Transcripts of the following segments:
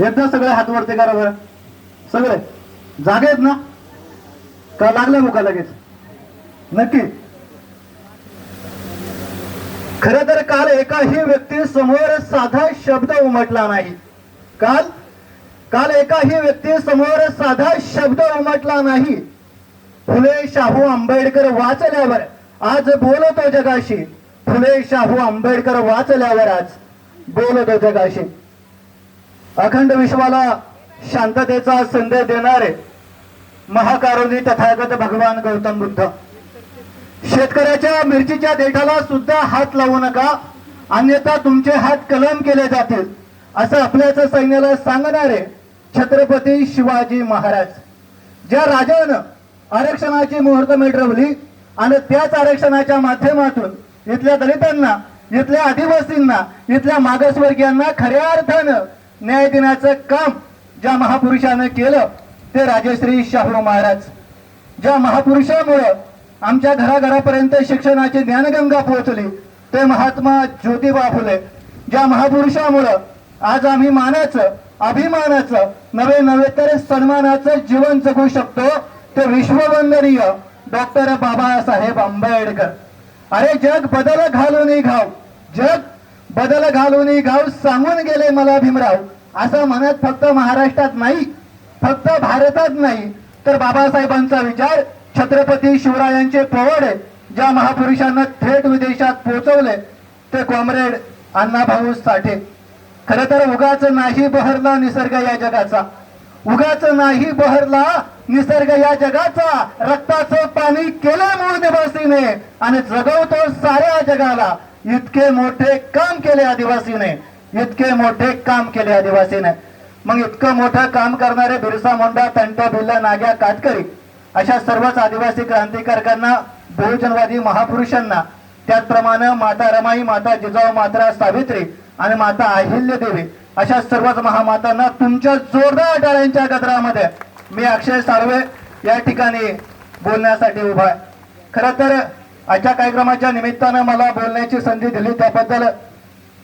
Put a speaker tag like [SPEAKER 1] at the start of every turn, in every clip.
[SPEAKER 1] एकदा सगळे हात वरती करा बरं. सगळे. जागे आहेत ना? का लागले मुका लगेच? नक्की. खर तर काल एकाही व्यक्ती समोर साधा शब्द उमटला नाही. काल? काल एकाही व्यक्ती समोर साधा शब्द उमटला नाही. फुले शाहू आंबेडकर वाचल्यावर आज बोलतो जगाशी. फुले शाहू आंबेडकर वाचल्यावर आज बोलतो जगाशी. अखंड विश्वाला शांततेचा संदेश देणारे महाकारुणी तथागत भगवान गौतम बुद्ध. शेतकऱ्याच्या मिरचीच्या देठाला सुद्धा हात लावू नका अन्यथा तुमचे हात कलम केले जातील असं आपल्याच सैन्याला सांगणारे छत्रपती शिवाजी महाराज. ज्या राजानं आरक्षणाची मुहूर्त मिळवली आणि त्याच आरक्षणाच्या माध्यमातून इथल्या दलितांना इथल्या आदिवासींना इथल्या मागासवर्गीयांना खऱ्या अर्थानं न्याय देण्याचं काम ज्या महापुरुषानं केलं ते राजश्री शाहू महाराज. ज्या महापुरुषामुळं आमच्या घराघरापर्यंत शिक्षणाची ज्ञानगंगा पोहोचली ते महात्मा ज्योतिबा फुले. ज्या महापुरुषामुळं आज आम्ही मानाचं अभिमानाचं नवे नवे तर सन्मानाचं जीवन जगू शकतो ते विश्ववंदनीय डॉक्टर बाबासाहेब आंबेडकर. अरे जग बदल घालून घाव जग बदल घालून गाव सांगून गेले मला भीमराव. असं म्हणत फक्त महाराष्ट्रात नाही फक्त भारतात नाही तर बाबासाहेबांचा विचार छत्रपती शिवरायांचे पोवड ज्या महापुरुषांना थेट विदेशात पोहोचवले ते कॉम्रेड अण्णाभाऊ साठे. खर तर उगाच नाही बहरला निसर्ग या जगाचा. उगाच नाही बहरला निसर्ग या जगाचा. रक्ताचं पाणी केलं मूळ निवासीने आणि जगवतो साऱ्या जगाला. इतके मोठे काम केले आदिवासीने. इतके मोठे काम केले आदिवासीने. मग इतकं मोठं काम करणारे बिरसा मुंडा तंट बिल्ला नाग्या कातकरी अशा सर्वच आदिवासी क्रांतिकारकांना बहुजनवादी महापुरुषांना त्याचप्रमाणे माता रमाई माता जिजाऊ माता सावित्री आणि माता अहिल्य देवी अशा सर्वच महामातांना तुमच्या जोरदार टाळ्यांच्या गजरामध्ये मी अक्षय साळवे या ठिकाणी बोलण्यासाठी उभा आहे. खरं तर आजच्या कार्यक्रमाच्या निमित्तानं मला बोलण्याची संधी दिली. त्याबद्दल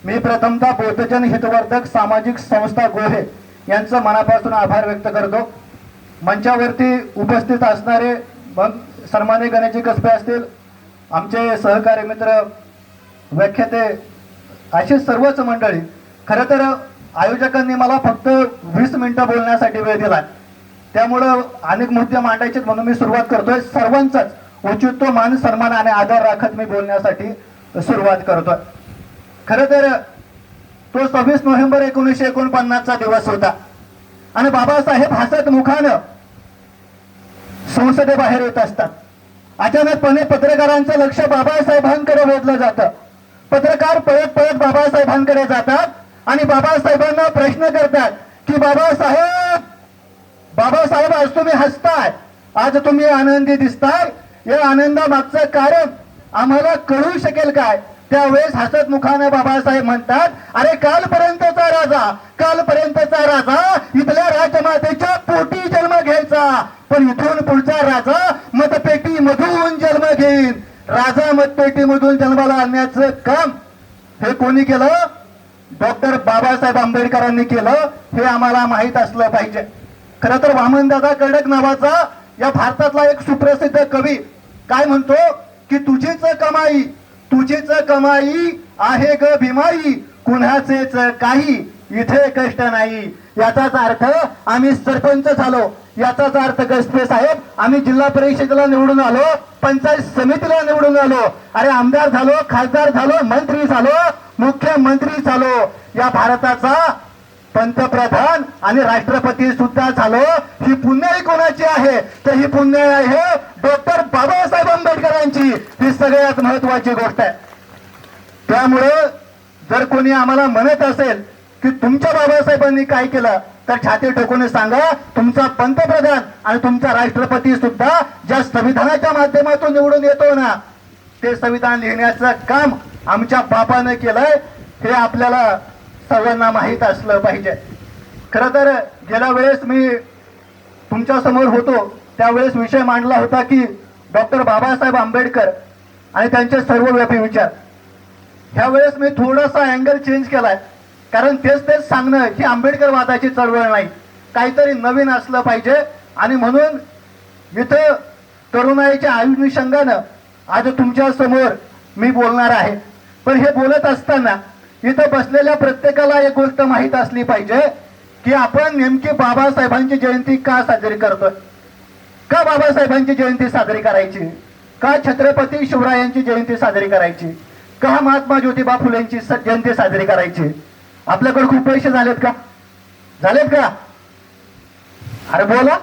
[SPEAKER 1] मी प्रथमतः बौद्धजन हितवर्धक सामाजिक संस्था गोहे यांचं मनापासून आभार व्यक्त करतो. मंचावरती उपस्थित असणारे मग सन्मान्य गणेशजी कसबे असतील आमचे सहकारी मित्र व्याख्याते अशी सर्वच मंडळी. खरं तर आयोजकांनी मला फक्त वीस मिनिटं बोलण्यासाठी वेळ दिला त्यामुळं अनेक मुद्दे मांडायचे म्हणून मी सुरुवात करतोय. सर्वांचाच उचित तो मान सन्मान आणि आदर राखत मी बोलण्यासाठी सुरुवात करतोय खरं तर तो सव्वीस नोव्हेंबर एकोणीसशे एकोणपन्नासचा दिवस होता. आणि बाबासाहेब हसत मुखानं संसदेबाहेर येत असतात. अचानकपणे पत्रकारांचं लक्ष बाबासाहेबांकडे वेधलं जातं. पत्रकार पळत पळत बाबासाहेबांकडे जातात आणि बाबासाहेबांना प्रश्न करतात की बाबासाहेब बाबासाहेब आज तुम्ही हसताय. आज तुम्ही आनंदी दिसताय. या आनंदामागचं कारण आम्हाला कळू शकेल काय? त्यावेळेस हसत मुखाने बाबासाहेब म्हणतात अरे कालपर्यंतचा राजा कालपर्यंतचा राजा इथल्या राजमातेच्या पोटी जन्म घ्यायचा. पण इथून पुढचा राजा मतपेटी मधून जन्म घेईन. राजा मतपेटी मधून जन्माला आणण्याचं काम हे कोणी केलं? डॉक्टर बाबासाहेब आंबेडकरांनी केलं. हे आम्हाला माहीत असलं पाहिजे. खरं तर वामनदादा कडक नावाचा या भारतातला एक सुप्रसिद्ध कवी काय म्हणतो? की तुझीच कमाई तुझीच कमाई आहे ग भीमाई. कुणाचेच काही इथे कष्ट नाही. याचाच अर्थ आम्ही सरपंच झालो. याचाच अर्थ कसबे साहेब आम्ही जिल्हा परिषदेला निवडून आलो पंचायत समितीला निवडून आलो. अरे आमदार झालो खासदार झालो मंत्री झालो मुख्यमंत्री झालो. या भारताचा पंतप्रधान आणि राष्ट्रपती सुद्धा झालो. ही पुण्याई कोणाची आहे? तर ही पुण्याई आहे डॉक्टर बाबासाहेब आंबेडकरांची. ही सगळ्यात महत्वाची गोष्ट आहे. त्यामुळं जर कोणी आम्हाला म्हणत असेल की तुमच्या बाबासाहेबांनी काय केलं तर छाती ठोकून सांगा तुमचा पंतप्रधान आणि तुमचा राष्ट्रपती सुद्धा ज्या संविधानाच्या माध्यमातून निवडून येतो ना ते संविधान लिहिण्याचं काम आमच्या बापानं केलंय. हे आपल्याला सर्वांना माहीत असलं पाहिजे. खरं तर गेल्या वेळेस मी तुमच्यासमोर होतो त्यावेळेस विषय मांडला होता की डॉक्टर बाबासाहेब आंबेडकर आणि त्यांचे सर्वव्यापी विचार. ह्या वेळेस मी थोडासा अँगल चेंज केलाय. कारण तेच तेच सांगणं ही आंबेडकरवादाची चळवळ नाही. काहीतरी नवीन असलं पाहिजे. आणि म्हणून इथं तरुणाईच्या अनुषंगानं आज तुमच्यासमोर मी बोलणार आहे. पण हे बोलत असताना इथं बसलेल्या प्रत्येकाला एक गोष्ट माहीत असली पाहिजे की आपण नेमकी बाबासाहेबांची जयंती का साजरी करतोय? का बाबासाहेबांची जयंती साजरी करायची? का छत्रपती शिवरायांची जयंती साजरी करायची? का महात्मा ज्योतिबा फुलेंची जयंती साजरी करायची? आपल्याकडे खूप पैसे झालेत का? झालेत का? अरे बोला.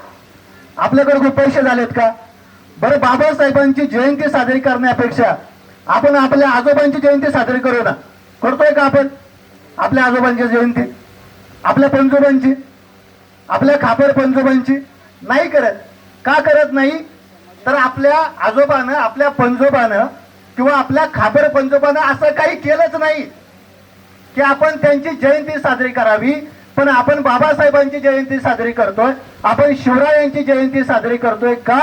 [SPEAKER 1] आपल्याकडे खूप पैसे झालेत का? बरं बाबासाहेबांची जयंती साजरी करण्यापेक्षा आपण आपल्या आजोबांची जयंती साजरी करू ना. करतोय का आपण? आपल्या आजोबांची जयंती आपल्या पंजोबांची आपल्या खापर पंजोबांची. नाही करत. का करत नाही? तर आपल्या आजोबानं आपल्या पंजोबानं किंवा आपल्या खापर पंजोबानं असं काही केलंच नाही. की आपण त्यांची जयंती साजरी करावी पण आपण बाबासाहेबांची जयंती साजरी करतोय आपण शिवरायांची जयंती साजरी करतोय का?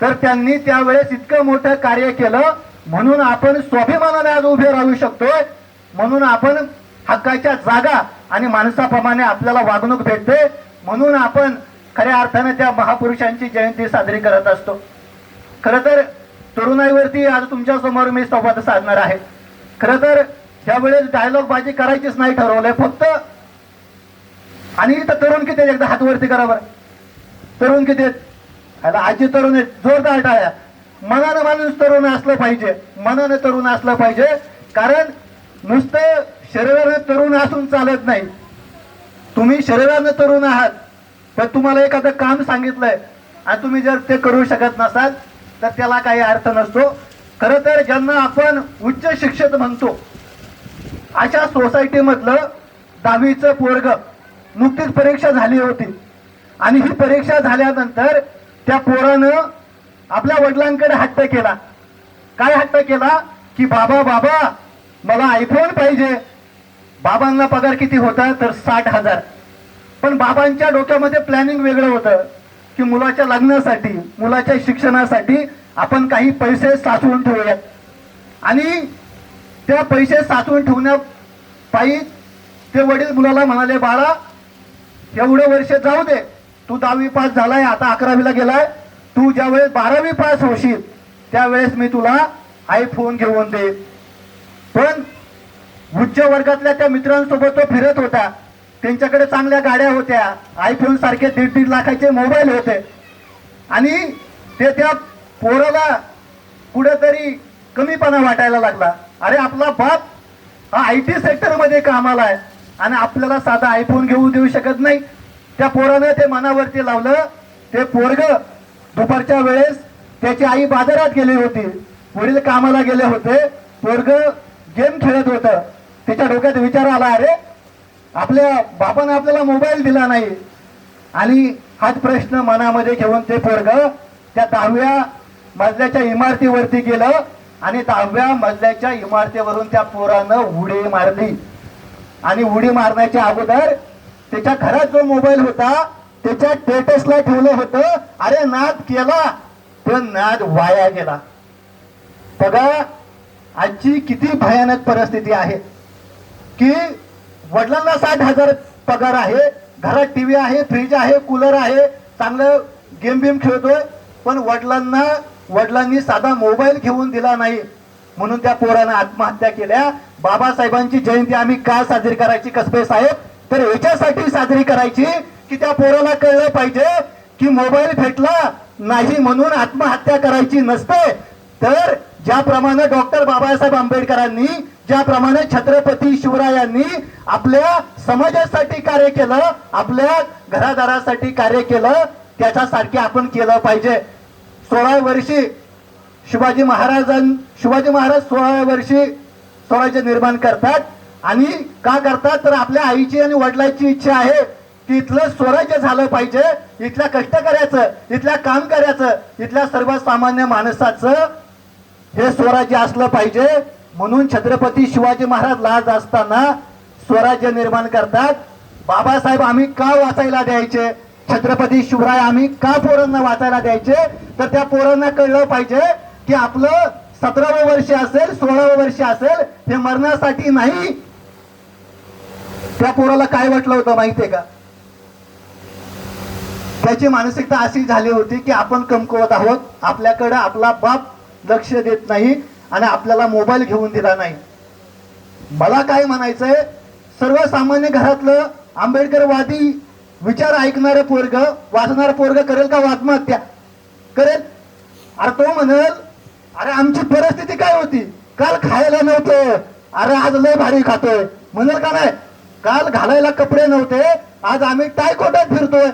[SPEAKER 1] तर त्यांनी त्यावेळेस इतकं मोठं कार्य केलं म्हणून आपण स्वाभिमानाने आज उभे राहू शकतोय. म्हणून आपण हक्काच्या जागा आणि माणसाप्रमाणे आपल्याला वागणूक भेटते. म्हणून आपण खऱ्या अर्थानं त्या महापुरुषांची जयंती साजरी करत असतो. खर तर तरुणाईवरती आज तुमच्यासमोर मी संवाद साधणार आहे. खर तर त्यावेळेस डायलॉग बाजी करायचीच नाही ठरवलंय फक्त आणि इथं तरुण किती एकदा हातवरती करा बरं. तरुण किती आहेत? आता आजी तरुण आहेत जोरदार टाळ्या. मनानं माणूस तरुण असलं पाहिजे. मनानं तरुण असलं पाहिजे. कारण नुसतं शरीरानं तरुण असून चालत नाही. तुम्ही शरीरानं तरुण आहात पण तुम्हाला एखादं काम सांगितलंय आणि तुम्ही जर ते करू शकत नसाल तर त्याला काही अर्थ नसतो. खरं तर ज्यांना आपण उच्च शिक्षित म्हणतो अशा सोसायटीमधलं दहावीचं पोरग नुकतीच परीक्षा झाली होती. आणि ही परीक्षा झाल्यानंतर त्या पोरानं आपल्या वडिलांकडे हट्ट केला. काय हट्ट केला? की बाबा बाबा मला आयफोन पाहिजे. बाबांना पगार किती होता? तर साठ हजार. पण बाबांच्या डोक्यामध्ये प्लॅनिंग वेगळं होतं की मुलाच्या लग्नासाठी मुलाच्या शिक्षणासाठी आपण काही पैसे साचवून ठेवूयात. आणि त्या पैसे साचवून ठेवण्या पायी ते वडील मुलाला म्हणाले बाळा एवढं वर्ष जाऊ दे. तू दहावी पास झालाय आता अकरावीला गेलाय. तू ज्यावेळेस बारावी पास होशील त्यावेळेस मी तुला आयफोन घेऊन दे उच्च वर्गातल्या त्या मित्रांसोबत तो फिरत होता. त्यांच्याकडे चांगल्या गाड्या होत्या. आयफोन सारखे दीड दीड लाखाचे मोबाईल होते. आणि ते त्या पोराला कुठेतरी कमीपणा वाटायला लागला. अरे आपला बाप हा आय टी सेक्टरमध्ये कामाला आहे आणि आपल्याला साधा आयफोन घेऊ देऊ शकत नाही. त्या पोरानं ते मनावरती लावलं. ते पोरग दुपारच्या वेळेस त्याची आई बाजारात गेली होती. वडील कामाला गेले होते. पोरग गेम खेळत होतं. त्याच्या डोक्यात विचार आला अरे आपल्या बापानं आपल्याला मोबाईल दिला नाही. आणि हाच प्रश्न मनामध्ये घेऊन ते पोरग त्या दहाव्या मजल्याच्या इमारतीवरती गेलं आणि दहाव्या मजल्याच्या इमारतीवरून त्या पोरानं उडी मारली. आणि उडी मारण्याच्या अगोदर त्याच्या घरात जो मोबाईल होता त्याच्या स्टेटसला ठेवलं होतं अरे नाद केला. पण नाद वाया गेला. बघा आजची किती भयानक परिस्थिती आहे. की वडिलांना साठ हजार पगार आहे घरात टीव्ही आहे फ्रीज आहे कूलर आहे चांगलं गेम बिम खेळतोय पण वडिलांना वडिलांनी साधा मोबाईल घेऊन दिला नाही. म्हणून त्या पोरानं आत्महत्या केल्या. बाबासाहेबांची जयंती आम्ही का साजरी करायची कसबे साहेब? तर याच्यासाठी साजरी करायची की त्या पोराला कळलं पाहिजे की मोबाईल भेटला नाही म्हणून आत्महत्या करायची नसते. तर ज्याप्रमाणे डॉक्टर बाबासाहेब आंबेडकरांनी ज्याप्रमाणे छत्रपती शिवरायांनी आपल्या समाजासाठी कार्य केलं आपल्या घरादारासाठी कार्य केलं त्याच्यासारखे आपण केलं पाहिजे. सोळा वर्षी शिवाजी महाराजां शिवाजी महाराज सोळाव्या वर्षी स्वराज्य निर्माण करतात. आणि का करतात? तर आपल्या आईची आणि वडिलांची इच्छा आहे की इथलं स्वराज्य झालं पाहिजे. इथल्या कष्ट करायचं इथल्या काम करायचं इथल्या सर्वसामान्य माणसाचं हे स्वराज्य असलं पाहिजे. म्हणून छत्रपती शिवाजी महाराज लाज असताना स्वराज्य निर्माण करतात. बाबासाहेब आम्ही का वाचायला द्यायचे? छत्रपती शिवराय आम्ही का पोरांना वाचायला द्यायचे? तर त्या पोरांना कळलं पाहिजे की आपलं सतरावं वर्ष असेल सोळावं वर्ष असेल हे मरणासाठी नाही. त्या पोराला काय वाटलं होतं माहितीये का? त्याची मानसिकता अशी झाली होती की आपण कमकुवत आहोत. आपल्याकडं आपला बाप लक्ष देत नाही आणि आपल्याला मोबाईल घेऊन दिला नाही. मला काय म्हणायचंय? सर्वसामान्य घरातलं आंबेडकरवादी विचार ऐकणारं पोरग वाचणारं पोरग करेल का आत्महत्या? करेल. अरे तो म्हणेल अरे आमची परिस्थिती काय होती? काल खायला नव्हतं. अरे आज लय भारी खातोय. म्हणेल का नाही? काल घालायला कपडे नव्हते. आज आम्ही टायकोटात फिरतोय.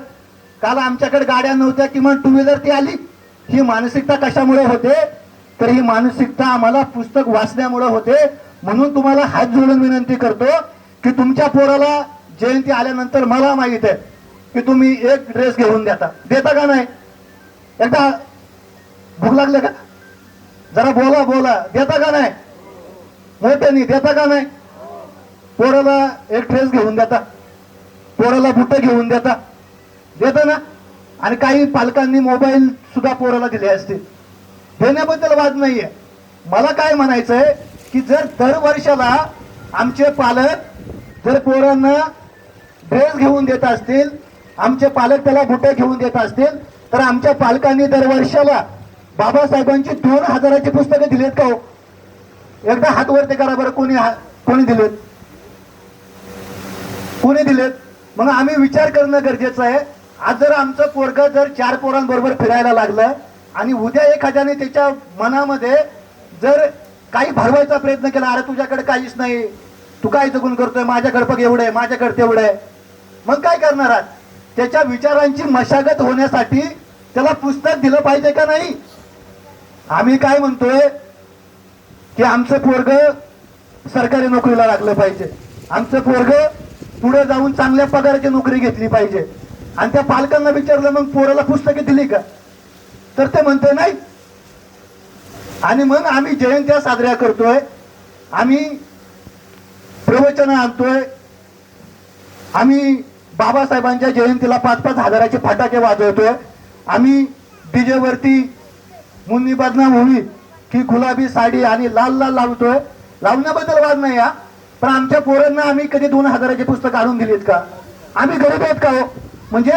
[SPEAKER 1] काल आमच्याकडे गाड्या नव्हत्या किमान टू व्हीलर ती आली. ही मानसिकता कशामुळे होते? तर ही मानसिकता आम्हाला पुस्तक वाचण्यामुळे होते. म्हणून तुम्हाला हात जोडून विनंती करतो की तुमच्या पोराला जयंती आल्यानंतर मला माहीत आहे की तुम्ही एक ड्रेस घेऊन देता. देता का नाही? एकदा भूक लागले का? जरा बोला बोला. देता का नाही? मोठ्यानी देता का नाही? पोराला एक ड्रेस घेऊन देता. पोराला बुट घेऊन देता. देता ना? आणि काही पालकांनी मोबाईल सुद्धा पोराला दिले असतील. देण्याबद्दल वाद नाहीये. मला काय म्हणायचंय की जर दर वर्षाला आमचे पालक जर पोरांना ड्रेस घेऊन देत असतील आमचे पालक त्याला बुटे घेऊन देत असतील तर आमच्या पालकांनी दर वर्षाला बाबासाहेबांची दोन हजाराची पुस्तकं दिलीत का हो? एकदा हात वरती करा बरं कोणी हा- कोणी दिलेत? कोणी दिलेत? मग आम्ही विचार करणं गरजेचं आहे. आज जर आमचं पोरग जर चार पोरांबरोबर फिरायला लागलं आणि उद्या एखाद्याने त्याच्या मनामध्ये जर काही भरवायचा प्रयत्न केला अरे तुझ्याकडे काहीच नाही. तू काय जगून करतोय? माझ्याकडे बघ एवढं आहे माझ्याकडे तेवढं आहे. मग काय करणार आहात? त्याच्या विचारांची मशागत होण्यासाठी त्याला पुस्तक दिलं पाहिजे का नाही? आम्ही काय म्हणतोय? की आमचं पोरग सरकारी नोकरीला लागलं पाहिजे. आमचं पोरग पुढे जाऊन चांगल्या पगाराची नोकरी घेतली पाहिजे. आणि त्या पालकांना विचारलं मग पोराला पुस्तके दिली का? तर ते म्हणते नाही. आणि मग आम्ही जयंत्या साजऱ्या करतोय. आम्ही प्रवचन आणतोय. आम्ही बाबासाहेबांच्या जयंतीला पाच पाच हजाराचे फटाके वाजवतोय. आम्ही डीजेवरती मुन्नी बदनाम होवी की गुलाबी साडी आणि लाल लाल लावतोय. लावण्याबद्दल वाद नाही या पण आमच्या पोरांना आम्ही कधी दोन हजाराचे पुस्तक आणून दिलीत का? आम्ही गरीब आहेत का हो? म्हणजे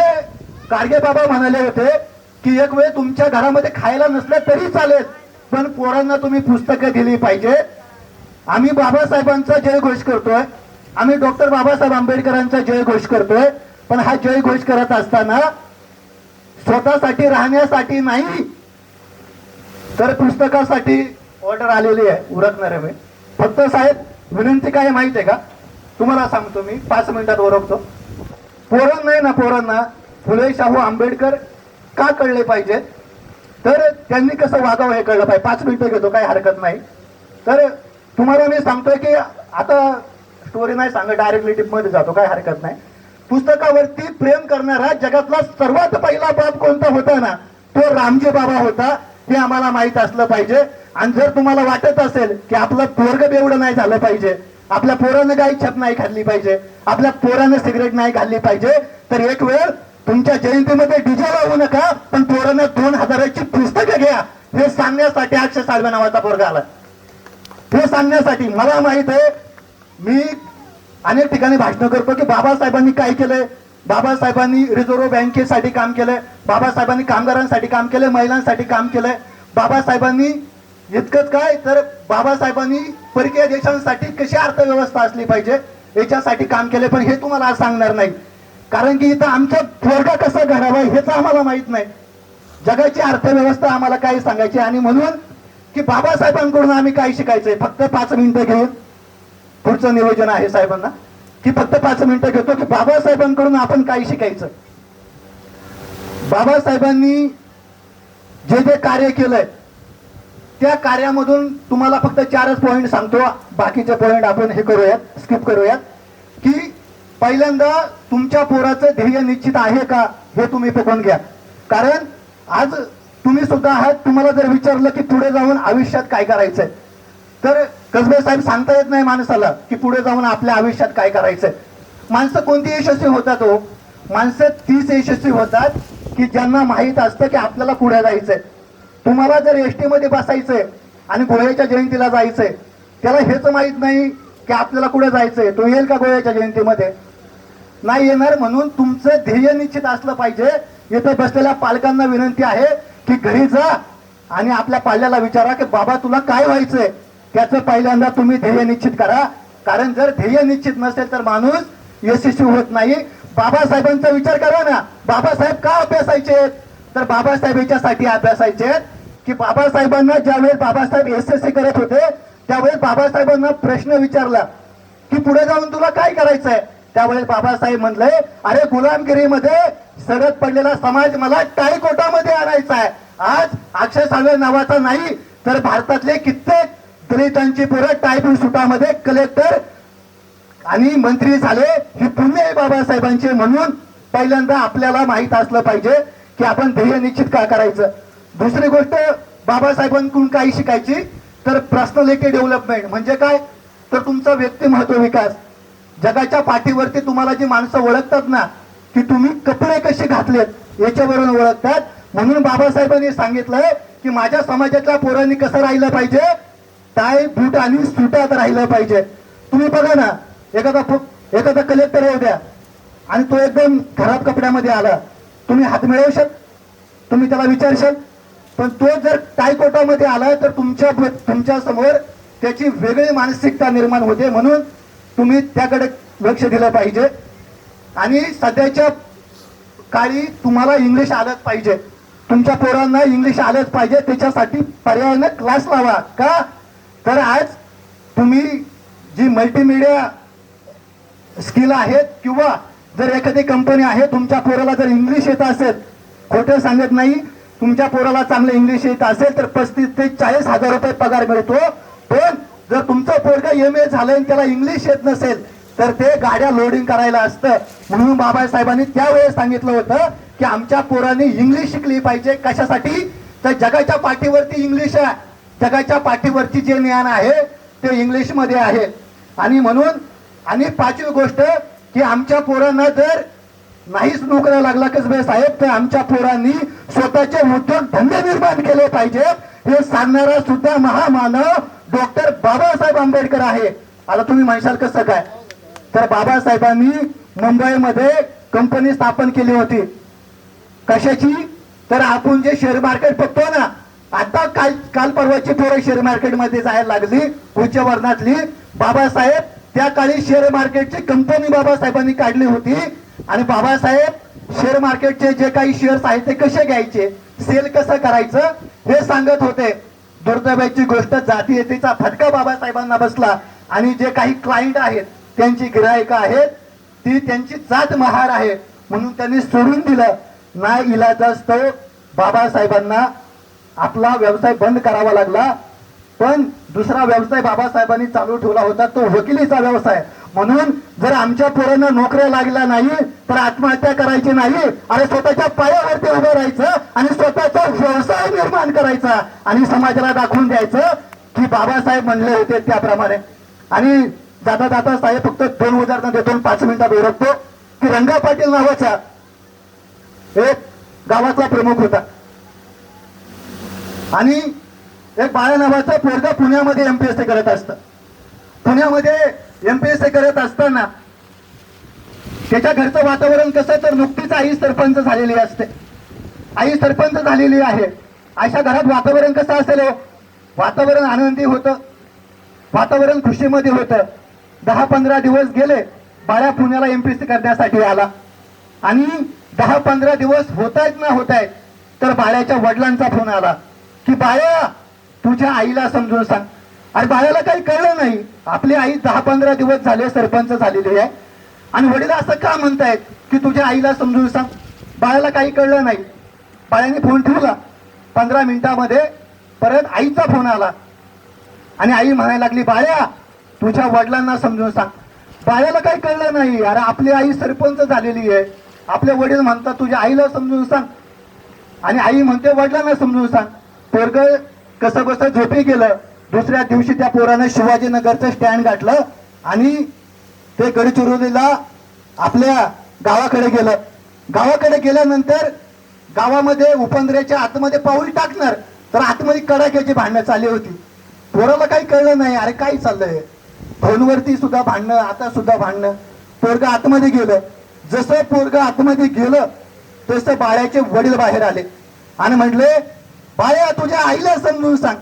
[SPEAKER 1] गाडगे बाबा म्हणाले होते की एक वेळ तुमच्या घरामध्ये खायला नसलं तरी चालेल पण पोरांना तुम्ही पुस्तकं दिली पाहिजे. आम्ही बाबासाहेबांचा जय घोष करतोय. आम्ही डॉक्टर बाबासाहेब आंबेडकरांचा जय घोष करतोय. पण हा जय घोष करत असताना स्वतःसाठी राहण्यासाठी नाही तर पुस्तकासाठी ऑर्डर आलेली आहे. उरकणार आहे मी फक्त साहेब विनंती काय माहिती आहे का? तुम्हाला सांगतो मी. पाच मिनिटात ओरखतो पोरांना आहे ना पोरांना फुले शाहू आंबेडकर का कळले पाहिजे? तर त्यांनी कसं वागावं हे कळलं पाहिजे. पाच मिनिटं घेतो काही हरकत नाही. तर तुम्हाला मी सांगतोय की आता स्टोरी नाही सांगत डायरेक्टली टिपमध्ये जातो काय हरकत नाही. पुस्तकावरती प्रेम करणारा जगातला सर्वात पहिला बाप कोणता होता ना तो रामजी बाबा होता. हे आम्हाला माहीत असलं पाहिजे. आणि जर तुम्हाला वाटत असेल की आपलं पोरग बेवडं नाही झालं पाहिजे आपल्या पोरानं काही छप नाही खाल्ली पाहिजे आपल्या पोरानं सिगरेट नाही घालली पाहिजे तर एक वेळ तुमच्या जयंतीमध्ये डीजे लावू नका पण पोरानं दोन हजाराची पुस्तकं घ्या. हे सांगण्यासाठी अक्षय साळवे नावाचा पोरगा आला हे सांगण्यासाठी मला माहीत आहे मी अनेक ठिकाणी भाषण करतो की बाबासाहेबांनी काय केलंय? बाबासाहेबांनी रिझर्व्ह बँकेसाठी काम केलंय. बाबासाहेबांनी कामगारांसाठी काम केलंय महिलांसाठी काम केलंय. बाबासाहेबांनी इतकंच काय तर बाबासाहेबांनी परकीय देशांसाठी कशी अर्थव्यवस्था असली पाहिजे? याच्यासाठी काम केले पण हे तुम्हाला आज सांगणार नाही. कारण की इथं आमचा पोरगा कसा घडावा हेच आम्हाला माहीत नाही. जगाची अर्थव्यवस्था आम्हाला काय सांगायची आणि म्हणून की बाबासाहेबांकडून आम्ही काय शिकायचंय फक्त पाच मिनिटं घेऊन पुढचं नियोजन आहे साहेबांना. की फक्त पाच मिनिटं घेतो की बाबासाहेबांकडून आपण काय शिकायचं. बाबासाहेबांनी जे जे कार्य केलंय त्या कार्यामधून तुम्हाला फक्त चारच पॉईंट सांगतो. बाकीचे पॉईंट आपण हे करूयात स्किप करूयात. की पहिल्यांदा तुमच्या पोराचं ध्येय निश्चित आहे का हे तुम्ही बघून घ्या. कारण आज तुम्ही सुद्धा आहात तुम्हाला जर विचारलं की पुढे जाऊन आयुष्यात काय करायचंय तर कसबे साहेब सांगता येत नाही माणसाला की पुढे जाऊन आपल्या आयुष्यात काय करायचंय. माणसं कोणती यशस्वी होतात हो? माणसं तीच यशस्वी होतात की ज्यांना माहीत असतं की आपल्याला पुढे जायचंय. तुम्हाला जर एसमध्ये बसायचंय आणि गोळ्याच्या जयंतीला जायचंय त्याला हेच माहीत नाही की आपल्याला कुठे जायचंय. तो येईल का गोव्याच्या जयंतीमध्ये? नाही येणार म्हणून तुमचं ध्येय निश्चित असलं पाहिजे. इथं बसलेल्या पालकांना विनंती आहे की घरी जा आणि आपल्या पाल्याला विचारा की बाबा तुला काय व्हायचंय? त्याचं पहिल्यांदा तुम्ही ध्येय निश्चित करा. कारण जर ध्येय निश्चित नसेल तर माणूस यशस्वी होत नाही. बाबासाहेबांचा विचार करा ना. बाबासाहेब का अभ्यासायचे? तर बाबासाहेब याच्यासाठी अभ्यासायचे की बाबासाहेबांना ज्यावेळेस बाबासाहेब एस एस सी करत होते त्यावेळेस बाबासाहेबांना प्रश्न विचारला की पुढे जाऊन तुला काय करायचंय? त्यावेळेस बाबासाहेब म्हणले अरे गुलामगिरीमध्ये सडत पडलेला समाज मला टाळीकोटामध्ये आणायचा आहे. आज अक्षय साळवे नावाचा नाही तर भारतातले कित्येक दलितांची पोरं टायपिंग सुटामध्ये कलेक्टर आणि मंत्री झाले. हे पुण्य आहे बाबासाहेबांचे म्हणून पहिल्यांदा आपल्याला माहीत असलं पाहिजे की आपण ध्येय निश्चित का करायचं. दुसरी गोष्ट बाबासाहेबांकडून काही शिकायची तर पर्सनॅलिटी डेव्हलपमेंट म्हणजे काय? तर तुमचा व्यक्तिमत्व विकास. जगाच्या पाठीवरती तुम्हाला जी माणसं ओळखतात ना की तुम्ही कपडे कसे घातलेत याच्यावरून ओळखतात. म्हणून बाबासाहेबांनी सांगितलंय की माझ्या समाजातल्या पोरांनी कसं राहिलं पाहिजे? टाय बूट आणि सुटात राहिलं पाहिजे. तुम्ही बघा ना एखादा एखादा कलेक्टर येऊ द्या आणि तो एकदम खराब कपड्यामध्ये आला. तुम्ही हात मिळवशाल तुम्ही त्याला विचारशाल. पण तो जर टायकोटामध्ये आला तर तुमच्या तुमच्यासमोर त्याची वेगळी मानसिकता निर्माण होते. म्हणून तुम्ही त्याकडे लक्ष दिलं पाहिजे. आणि सध्याच्या काळी तुम्हाला इंग्लिश आलंच पाहिजे. तुमच्या पोरांना इंग्लिश आलंच पाहिजे. त्याच्यासाठी पर्यायानं क्लास लावा. का? तर आज तुम्ही जी मल्टीमीडिया स्किल आहेत किंवा जर एखादी कंपनी आहे तुमच्या पोराला जर इंग्लिश येत असेल खोटं सांगत नाही तुमच्या पोराला चांगलं इंग्लिश येत असेल तर पस्तीस ते चाळीस हजार रुपये पगार मिळतो. पण जर तुमचं पोरग एम ए झालं आणि त्याला इंग्लिश येत नसेल तर ते गाड्या लोडिंग करायला असतं. म्हणून बाबासाहेबांनी त्यावेळेस सांगितलं होतं की आमच्या पोरांनी इंग्लिश शिकली पाहिजे. कशासाठी? तर जगाच्या पाठीवरती इंग्लिश आहे. जगाच्या पाठीवरती जे ज्ञान आहे ते इंग्लिशमध्ये आहे. आणि म्हणून आणि पाचवी गोष्ट की आमच्या पोरांना जर नाहीच नोकऱ्या लागला कसबे साहेब तर आमच्या पोरांनी स्वतःचे उद्योग धंदे निर्माण केले पाहिजे हे सांगणारा सुद्धा महामानव डॉक्टर बाबासाहेब आंबेडकर आहे. आता तुम्ही म्हणशाल कसं काय? तर बाबासाहेबांनी मुंबईमध्ये कंपनी स्थापन केली होती. कशाची? तर आपण जे शेअर मार्केट बघतो ना आता काल काल परवाची पोरं शेअर मार्केटमध्ये जायला लागली उच्च वर्णातली. बाबासाहेब त्या काळी शेअर मार्केटची कंपनी बाबासाहेबांनी काढली होती. आणि बाबासाहेब शेअर मार्केटचे जे काही शेअर्स आहेत ते कसे घ्यायचे? सेल कसं करायचं? हे सांगत होते. दुर्दैवाची गोष्ट जातीयतेचा फटका बाबासाहेबांना बसला. आणि जे काही क्लायंट आहेत त्यांची गिरायकं आहेत ती त्यांची जात महार आहे. म्हणून त्यांनी सोडून दिलं. नाही इलाजास्तव बाबासाहेबांना आपला व्यवसाय बंद करावा लागला. पण दुसरा व्यवसाय बाबासाहेबांनी चालू ठेवला होता तो वकिलीचा व्यवसाय. म्हणून जर आमच्या पोरांना नोकऱ्या लागल्या नाही तर आत्महत्या करायची नाही अरे स्वतःच्या पायावरती उभं राहायचं आणि स्वतःचा व्यवसाय निर्माण करायचा आणि समाजाला दाखवून द्यायचं की बाबासाहेब म्हणले होते त्याप्रमाणे. आणि जाता जाता साहेब फक्त दोन उदाहरणं देतो पाच मिनिटात ओळखतो की रंगा पाटील नावाचा एक गावाचा प्रमुख होता. आणि एक बाळा नावाचा पोरगा पुण्यामध्ये एमपीएससी करत असतं. पुण्यामध्ये एमपीएससी करत असताना त्याच्या घरचं वातावरण कसं तर नुकतीच आई सरपंच झालेली असते. आई सरपंच झालेली आहे. अशा घरात वातावरण कसं असेल हो? वातावरण आनंदी होतं. वातावरण खुशीमध्ये होतं. दहा पंधरा दिवस गेले बाळ्या पुण्याला एमपीएससी करण्यासाठी आला. आणि दहा पंधरा दिवस होत आहेत ना होत आहेत तर बाळ्याच्या वडिलांचा फोन आला. की बाळ्या तुझ्या आईला समजून सांग. अरे बाळाला काही कळलं नाही. आपली आई दहा पंधरा दिवस झाले सरपंच झालेली आहे. आणि वडील असं का म्हणतायत की तुझ्या आईला समजून सांग? बाळाला काही कळलं नाही. बाळाने फोन ठेवला. पंधरा मिनिटामध्ये परत आईचा फोन आला. आणि आई म्हणायला लागली बाळ्या तुझ्या वडिलांना समजून सांग. बाळ्याला काही कळलं नाही. अरे आपली आई सरपंच झालेली आहे. आपले वडील म्हणतात तुझ्या आईला समजून सांग. आणि आई म्हणते वडिलांना समजून सांग. पोरग कसं कसं झोपी गेलं. दुसऱ्या दिवशी त्या पोरानं शिवाजीनगरचं स्टँड गाठलं आणि ते गडचिरोलीला आपल्या गावाकडे गेलं. गावाकडे गेल्यानंतर गावामध्ये उपंद्र्याच्या आतमध्ये पाऊल टाकणार तर आतमध्ये कडाक्याची भांडणं चालली होती. पोराला काही कळलं नाही अरे काय चाललंय? फोनवरती सुद्धा भांडणं आता सुद्धा भांडणं. पोरग आतमध्ये गेलं. जसं पोरग आतमध्ये गेलं तसं बाळ्याचे वडील बाहेर आले. आणि म्हटले बाळ्या तुझ्या आईला समजून सांग.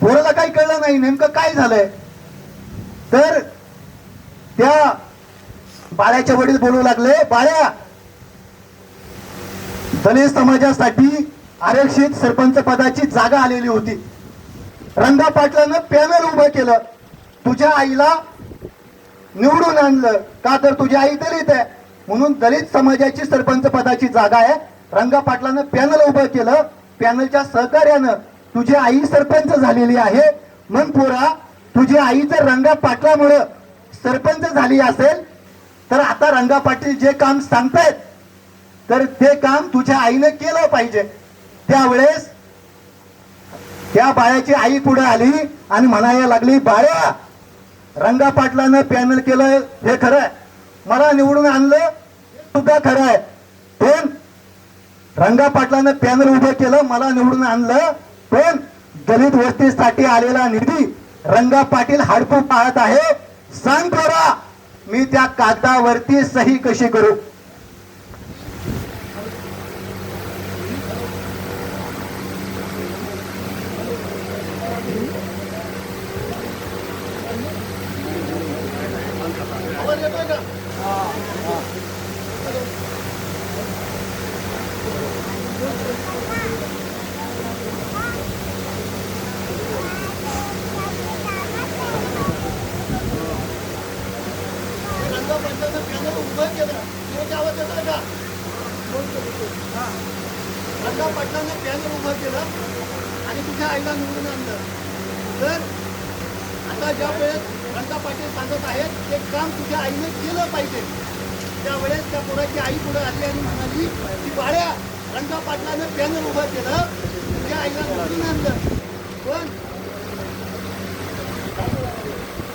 [SPEAKER 1] पोराला काही कळलं नाही नेमकं काय झालंय? तर त्या बाळ्याचे वडील बोलू लागले बाळ्या दलित समाजासाठी आरक्षित सरपंच पदाची जागा आलेली होती. रंगा पाटलानं पॅनल उभं केलं. तुझ्या आईला निवडून आणलं. का तर तुझी आई दलित आहे? म्हणून दलित समाजाची सरपंच पदाची जागा आहे. रंगा पाटलानं पॅनल उभं केलं. पॅनलच्या सहकार्यानं तुझी आई सरपंच झालेली आहे. मग पोरा तुझी आई जर रंगा पाटलामुळं सरपंच झाली असेल तर आता रंगा पाटील जे काम सांगतायत तर ते काम तुझ्या आईनं केलं पाहिजे. त्यावेळेस त्या बाळ्याची आई पुढे आली आणि म्हणायला लागली बाळ्या रंगा पाटलानं पॅनल केलं हे खरं आहे. मला निवडून आणलं सुद्धा खरं आहे. पण रंगा पाटलानं पॅनल उभं केलं मला निवडून आणलं पण दलित वस्तीसाठी आलेला निधी रंगा पाटील हाडपू पाहत आहे. सांग करा मी त्या कागदावरती सही कशी करू
[SPEAKER 2] रंगा पाटलांना पॅनल उभं केलं आणि तुझ्या आईला निवडून आणलं तर आता ज्या वेळेस रंगा पाटील सांगत आहेत ते काम तुझ्या आईने केलं पाहिजे. त्यावेळेस त्या पोराची आई पुढे आली आणि म्हणाली की बाळ्या रंगा पाटलानं बॅनर उभं केलं. त्या आईला आणलं. पण